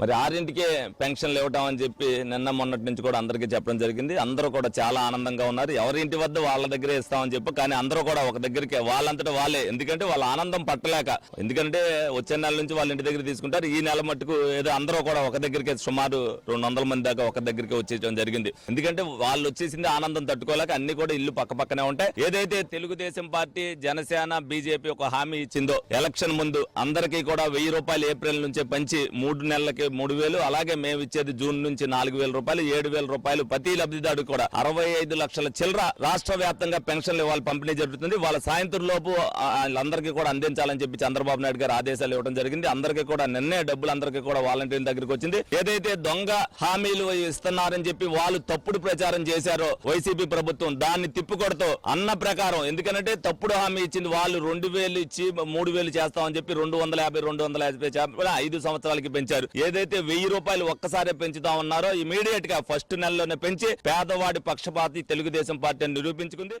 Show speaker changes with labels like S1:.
S1: మరి ఆరింటికే పెన్షన్లు ఇవ్వటం అని చెప్పి నిన్న మొన్నటి నుంచి కూడా అందరికీ చెప్పడం జరిగింది. అందరూ కూడా చాలా ఆనందంగా ఉన్నారు. ఎవరి ఇంటి వద్ద వాళ్ళ దగ్గరే ఇస్తామని చెప్పి కానీ అందరూ కూడా ఒక దగ్గరికి వాళ్ళంతటా వాళ్ళే. ఎందుకంటే వాళ్ళ ఆనందం పట్టలేక. ఎందుకంటే వచ్చే నెల నుంచి వాళ్ళ ఇంటి దగ్గర తీసుకుంటారు. ఈ నెల మట్టుకు ఏదో అందరూ కూడా ఒక దగ్గరికి సుమారు రెండు వందల మంది దాకా ఒక దగ్గరికి వచ్చేయడం జరిగింది. ఎందుకంటే వాళ్ళు వచ్చేసింది ఆనందం తట్టుకోలేక అన్ని కూడా ఇల్లు పక్క పక్కనే ఉంటాయి. ఏదైతే తెలుగుదేశం పార్టీ జనసేన బీజేపీ ఒక హామీ ఇచ్చిందో ఎలక్షన్ ముందు అందరికీ కూడా వెయ్యి రూపాయలు ఏప్రిల్ నుంచే పంచి మూడు నెలలకి మూడు వేలు అలాగే మేము ఇచ్చేది జూన్ నుంచి నాలుగు వేల రూపాయలు ఏడు వేల రూపాయలు ప్రతి లబ్ధిదారు కూడా. అరవై ఐదు లక్షల చిల్లర రాష్ట్ర వ్యాప్తంగా పెన్షన్లు ఇవ్వాలి పంపిణీ జరుగుతుంది. వాళ్ళ సాయంత్రం లోపు వాళ్ళందరికీ కూడా అందించాలని చెప్పి చంద్రబాబు నాయుడు గారు ఆదేశాలు ఇవ్వడం జరిగింది. అందరికీ కూడా నిన్నే డబ్బులు అందరికీ కూడా వాలంటీర్ల దగ్గరికి వచ్చింది. ఏదైతే దొంగ హామీలు ఇస్తున్నారని చెప్పి వాళ్ళు తప్పుడు ప్రచారం చేశారో వైసీపీ ప్రభుత్వం దాన్ని తిప్పుకొడుతూ అన్న ప్రకారం ఎందుకంటే తప్పుడు హామీ ఇచ్చింది వాళ్ళు రెండు వేలు ఇచ్చి మూడు వేలు చేస్తామని చెప్పి రెండు వందల యాభై రెండు వందల యాభై ఐదు సంవత్సరాలకి పెంచారు. ఏదైతే వెయ్యి రూపాయలు ఒక్కసారే పెంచుతా ఉన్నారో ఇమీడియట్గా ఫస్ట్ నెలలోనే పెంచి పేదవాడి పక్షపాతి తెలుగుదేశం పార్టీ నిరూపించుకుంది.